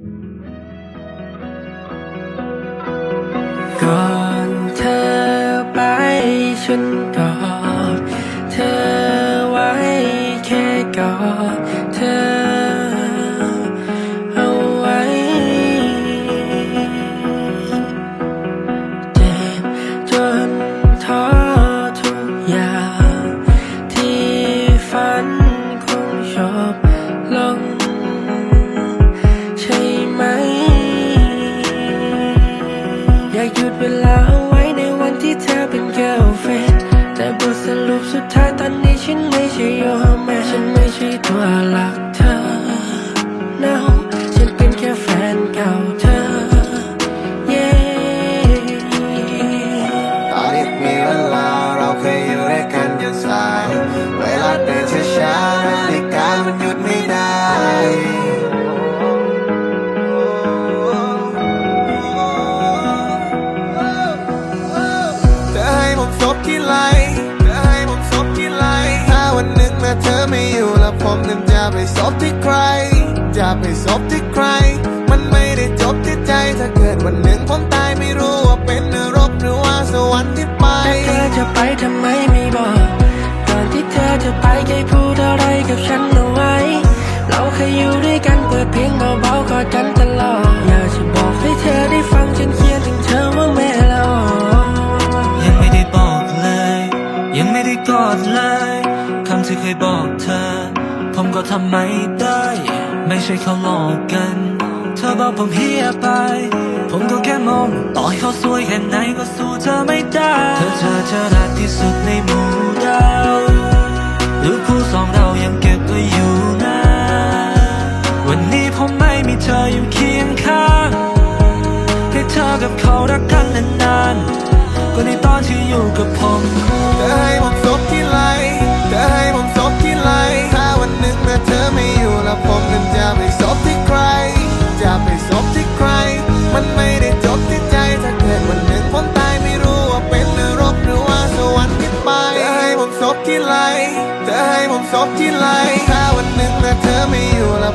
ก่ ไปเคยพูดอะไรกับฉันเอาไว้ เราเคยอยู่ด้วยกันเปิดเพลงเบาๆกอดกันตลอด อยากจะบอกให้เธอได้ฟังฉันเขียนถึงเธอว่าแม่เรายังไม่ได้บอกเลย ยังไม่ได้กอดเลยคำที่เคยบอกเธอ ผมก็ทำไม่ได้ ไม่ใช่เขาหลอกกัน เธอบอกผมเฮียไป ผมก็แค่มองต่อให้เขาสวยแค่ไหนก็สู้เธอไม่ได้ เธอเธอเธอรักที่สุดในหมู่ดาว รูปคู่สองเรายังเก็บไว้อยู่นะ วันนี้ผมไม่มีเธออยู่เคียงข้าง ให้เธอกับเขารักกันนานๆก็ในตอนที่อยู่กับผมเธอให้ผมซบที่ไหลเธอให้ผมซบที่ไหลถ้าวันหนึ่งแม้เธอไม่อยู่แล้วผมนั้นจะไปซบที่ใคร จะไปซบที่ใคร มันไม่ได้ ศพที่ไหลถ้าวันหนึ่งเธอไม่อยู่แล้ว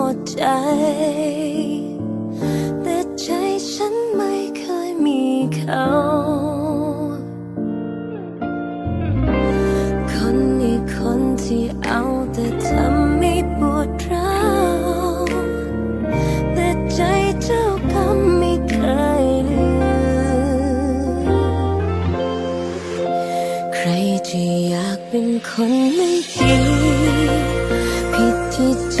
มดใจ แต่ใจฉันไม่เคยมีเขา คนนี้คนที่เอาแต่ทำให้ปวดร้าวแต่ใจเจ้ากรรมไม่เคยลืมใครจะอยากเป็นคนไม่ดีผิดที่ใจ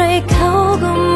รใ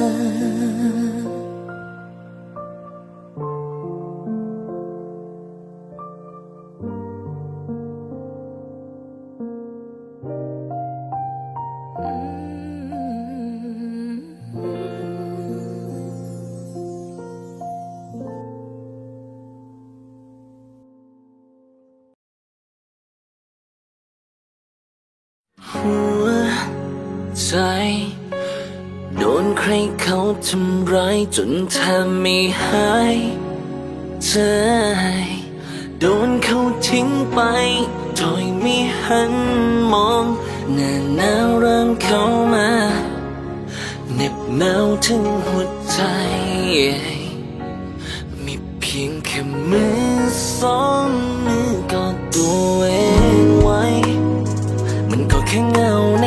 嗯。我在。 โดนใครเขาทำร้ายจนแทบไม่หายใจโดนเขาทิ้งไปโดยไม่หันมองหน้าหนาวเริ่มเข้ามาเหน็บหนาวถึงหัวใจ มีเพียงแค่มือสองมือกอดตัวเองไว้ มันก็แค่เงาใน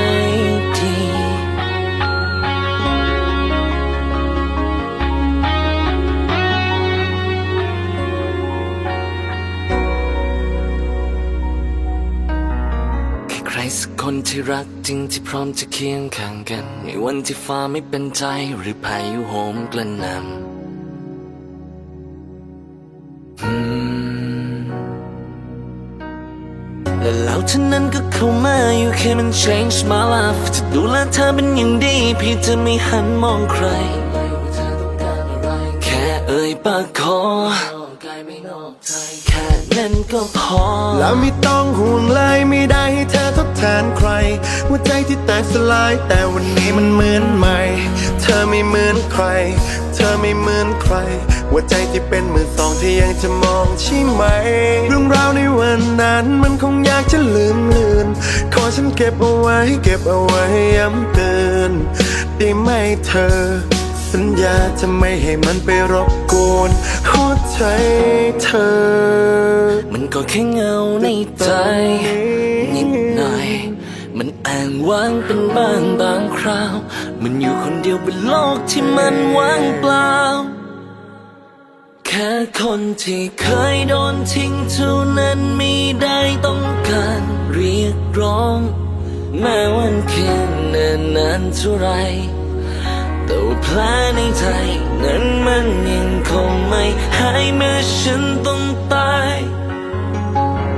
ที่รักจริงที่พร้อมจะเคียงข้างกัน ในวันที่ฟ้าไม่เป็นใจหรือพายุโหมกระหน่ำและแล้วเท่านั้นก็เข้ามาอยู่แค่มัน change my life จะดูแลเธอเป็นอย่างดีเพี่จะไม่หันมองใคร แค่เอ่ยปากขอ นั้นก็พอ แล้วไม่ต้องห่วงเลยไม่ได้ให้เธอทดแทนใครหัวใจที่แตกสลาย แต่วันนี้มันเหมือนใหม่ เธอไม่เหมือนใคร เธอไม่เหมือนใครหัวใจที่เป็นมือสองที่ยังจะมองใช่ไหม เรื่องราวในวันนั้นมันคงอยากจะลืมเลือน ขอฉันเก็บเอาไว้เก็บเอาไว้ย้ำเตือนได้ไหมเธอ สัญญาจะไม่ให้มันไปรบกวนหัวใจเธอ มันก็แค่เงาในใจนิดหน่อย มันแอ้างว้างเป็นบ้างบางคราว มันอยู่คนเดียวบนโลกที่มันว่างเปล่า แค่คนที่เคยโดนทิ้งเท่านั้นไม่ได้ต้องการเรียกร้อง แม้วันแค่นานนานเท่าไรแต่ ว่าแผลในใจนั้นมันยังคงไม่หายเมื่อฉันต้องตาย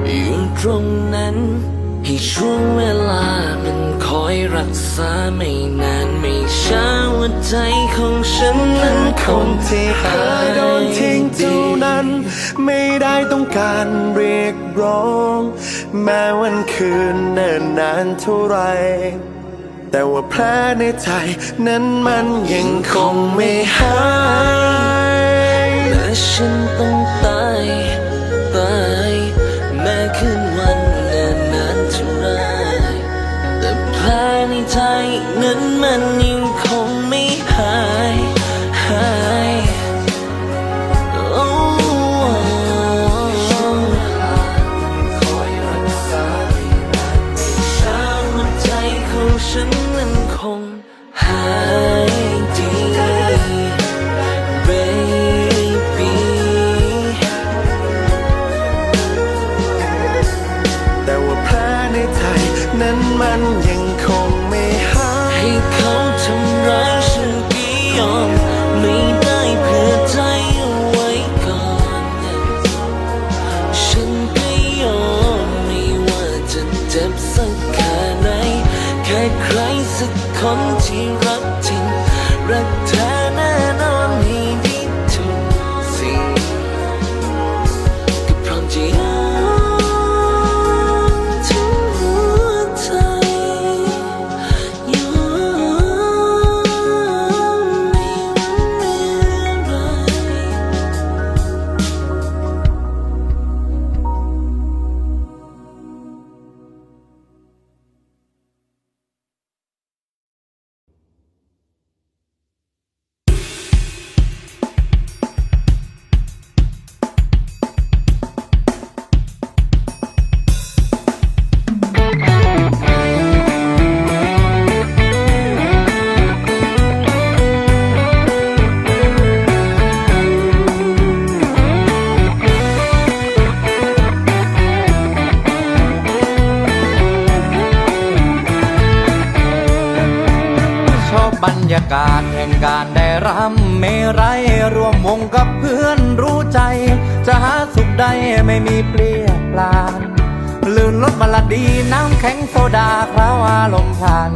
อยู่ตรงนั้นให้ช่วงเวลามันคอยรักษาไม่นานไม่ช้าหัวใจของฉันนั้นคงที่หายโดนทิ้งเท่านั้น ไม่ได้ต้องการเรียกร้อง แม้วันคืนเนิ่นนานเท่าไร แต่ว่าแผลในใจนั้นมันยังคงไม่หายและฉันต้องตายตายแม้คืนวันเนิ่นนานเท่าไรแต่แผลในใจนั้นมันยัง กาศแห่งการได้รำเมไรยร่วมวงกับเพื่อนรู้ใจ จะหาสุขใดไม่มีเปลี่ยนปลานลื่นรถบลดีน้ำแข็งโซดาคราวอารมณ์พัน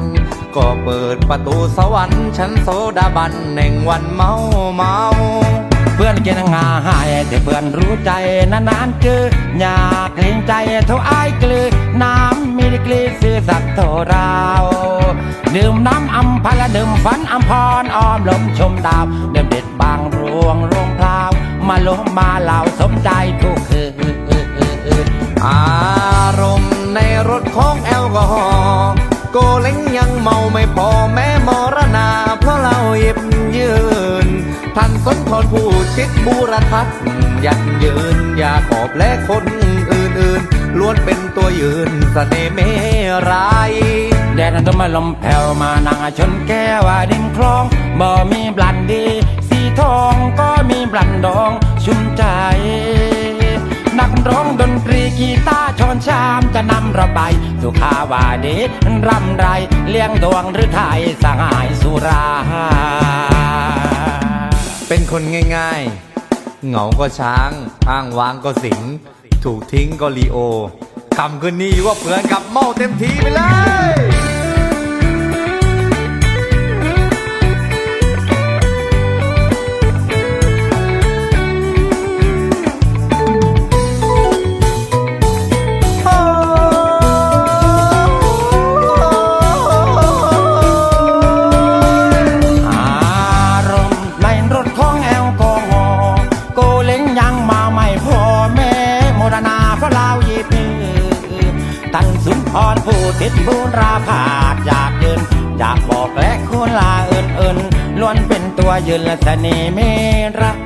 ก็เปิดประตูสวรรค์ชั้นโซดาบันแห่งวันเมาเมาเพื่อนกินงาหายแต่เพื่อนรู้ใจนานๆเจออยากเกรงใจเท่าอายกลือน้ำมีดีกรีซื้อสักเท่าเรา ดื่มน้ำอัมพละดื่มฝันอัมพรอ้อมลมชมดาวดื่มเด็ดบางรวงรวงพลาว มาลงมาเหล่าสมใจทุกคืนอารมณ์ในรถของแอลกอฮอล์โกเล้งยังเมาไม่พอแม้มรณา เพราะเราหยิบยืนท่านสนทนผู้ชิดบูรทัศน์ยันยืนอย่าขอบและคนอื่นๆล้วนเป็นตัวยืนสเสน่ห์เมราย แดดต้นมาลมแผ่วมานั่งชนแก้วดินคลอง บ่มีบลันดี สีทองก็มีบลันดองชุ่มใจ นักร้องดนตรีกีตาร์ชอนชามจะนำระบายสุขาวาดชรำไรเลี้ยงดวงหรือไทยสหายสุรา เป็นคนง่ายๆ เหงาก็ช้าง อ้างว้างก็สิง ถูกทิ้งก็ลีโอคำคืนนี้ว่าเพื่อนกับเมาเต็มทีไปเลย ผู้ติดบูราผาดอยากยืนอยากบอกและคุณลาเอินเอินล้วนเป็นตัวยืนและเสน่ห์เมรัก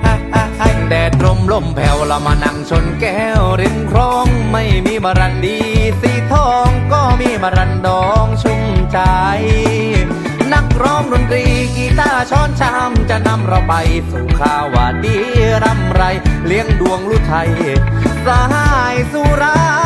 แดดลมลมแผ่วเรามานั่งชนแก้วริมคลองไม่มีบารันดีสีทองก็มีบารันดองชุ่มใจ นักร้องดนตรีกีตาร์ช้อนชามจะนำเราไปสู่ข่าวว่าดีรำไร เลี้ยงดวงลุไทยสหายสุรา